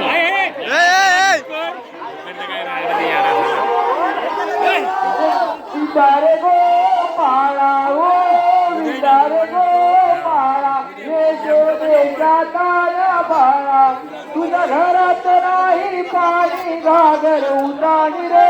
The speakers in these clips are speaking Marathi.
Hey! घरात नाही पाणी घागर उतानी रे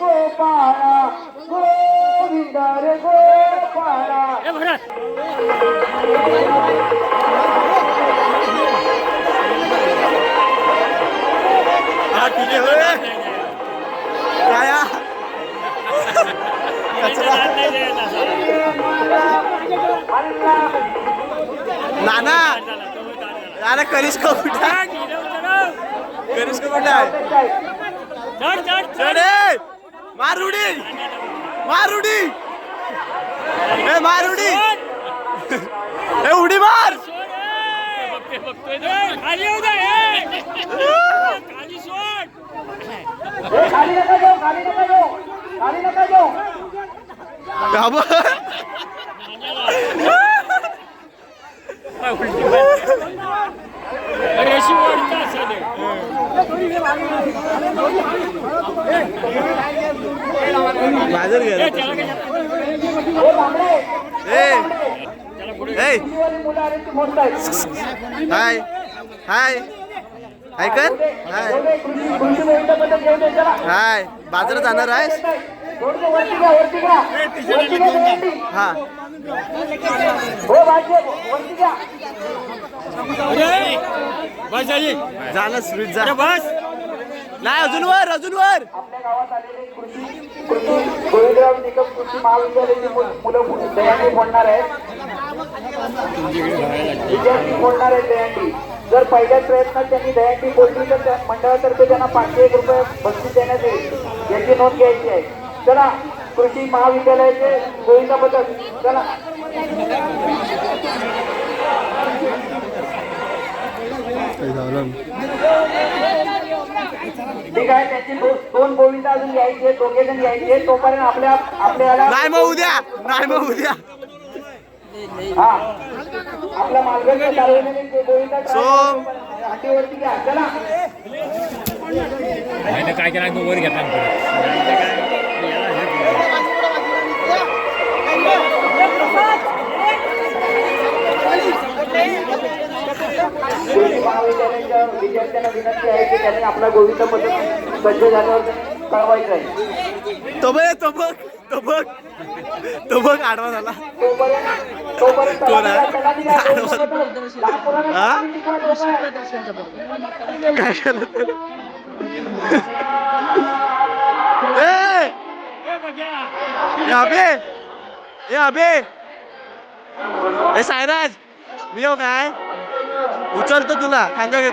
गोपाळा. गोविंद रे गोपाळा. नाना. नाना कनिष्क कनिष्क कुठे आहे? चढ ए! मार उडी मार! उडी ए मार उडी ए! उडी मार खाली मोठं आहे हाय हाय. हाय. कर हाय. हाय. बाजारात जाणार आहेस? घ्या घ्या घ्या. हा घ्या झाली झालं स्वीट अरे बस. नाही अजून वर अजून वर. आपल्या गावात आलेले कृषी कृषी गोविंदराव निकम कृषी महाविद्यालयाची मु- मुलं मु- दहीहंडी फोडणार आहेत. विद्यार्थी फोडणार आहेत दहीहंडी जर पहिल्याच प्रयत्नात त्यांनी दहीहंडी फोडली तर त्या मंडळातर्फे त्यांना पाचशे एक रुपये बक्षीस देण्यात येईल. याची नोंद घ्यायची आहे. चला कृषी महाविद्यालयाचे गोविंदा पथक. चला. ठीक आहे त्यांची दोन गोविंदा अजून घ्यायचे दोघे जण घ्यायचे तोपर्यंत आपल्या आपल्याला नाही मग उद्या नाही मग उद्या हा आपला मालगावचा सार्वजनिक गोविंदा घ्या चला काय केला वर घेतला महाविद्यालयाच्या विद्यार्थ्यांना विनंती आहे की त्यांनी आपला गोविंद पथक सज्ज झाल्यावर त्यांनी कळवायचं आहे? तो बघ तो बघ तो बघ तो बघ आडवा. झाला हा? काय झालं? ए! अबे ए अबे ए सायराज मी উচল তো তুলা খাঙ্গা গে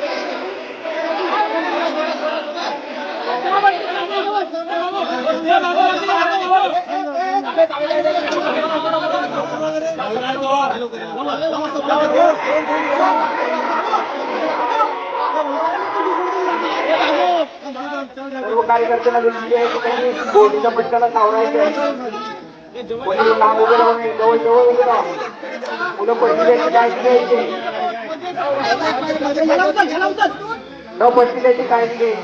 काय कार्यकर्त्यांना विनंती आहे की त्यांनी बोटीच्या पटकाला सावरायचं आहे कोणी जवळ जवळ उभे मुलं पडली द्यायची काळजी घ्यायची. न पडली काळजी घ्यायची